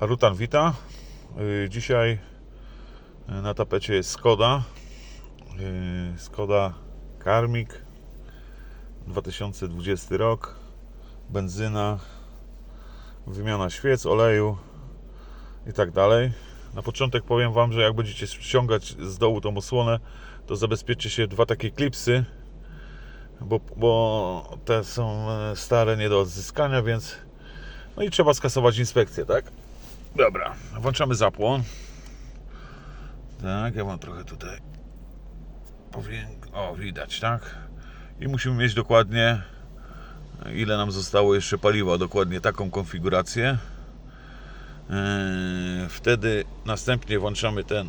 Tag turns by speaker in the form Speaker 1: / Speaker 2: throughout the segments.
Speaker 1: Rutan wita. Y, Dzisiaj na tapecie jest Skoda. Y, Skoda Karmik 2020 rok. Benzyna, wymiana świec, oleju i tak dalej. Na początek powiem Wam, że jak będziecie ściągać z dołu tą osłonę, to zabezpieczcie się dwa takie klipsy, bo, bo te są e, stare, nie do odzyskania, więc no i trzeba skasować inspekcję, tak? Dobra, włączamy zapłon. Tak, ja mam trochę tutaj. Powiem, o, widać, tak? I musimy mieć dokładnie, ile nam zostało jeszcze paliwa, dokładnie taką konfigurację. Eee, Wtedy następnie włączamy ten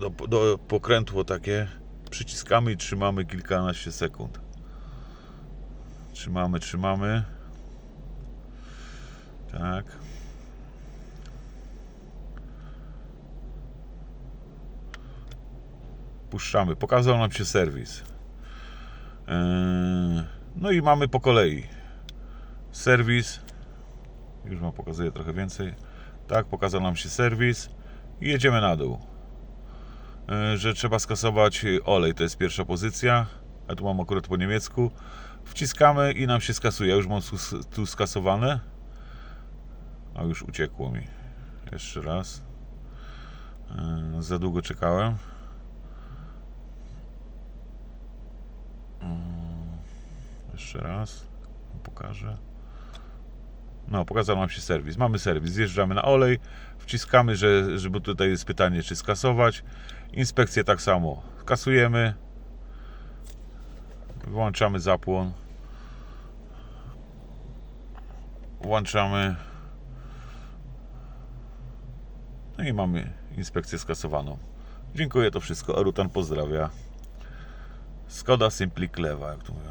Speaker 1: do, do pokrętło takie, przyciskamy i trzymamy kilkanaście sekund. Trzymamy, trzymamy. Tak. Puszczamy. Pokazał nam się serwis. Eee, No i mamy po kolei. Serwis. Już Wam pokazuję trochę więcej. Tak, pokazał nam się serwis. I jedziemy na dół. Eee, Że trzeba skasować olej. To jest pierwsza pozycja. A tu mam akurat po niemiecku. Wciskamy i nam się skasuje. Ja już mam tu- tu skasowane. A już uciekło mi. Jeszcze raz. Eee, Za długo czekałem. Mm, Jeszcze raz. Pokażę. No, pokazał nam się serwis. Mamy serwis. Zjeżdżamy na olej. Wciskamy, że, żeby tutaj jest pytanie, czy skasować. Inspekcję tak samo. Kasujemy. Wyłączamy zapłon. Włączamy. No i mamy inspekcję skasowaną. Dziękuję, to wszystko. Arutan pozdrawia. Skoda Simply Clewa, jak to mówią.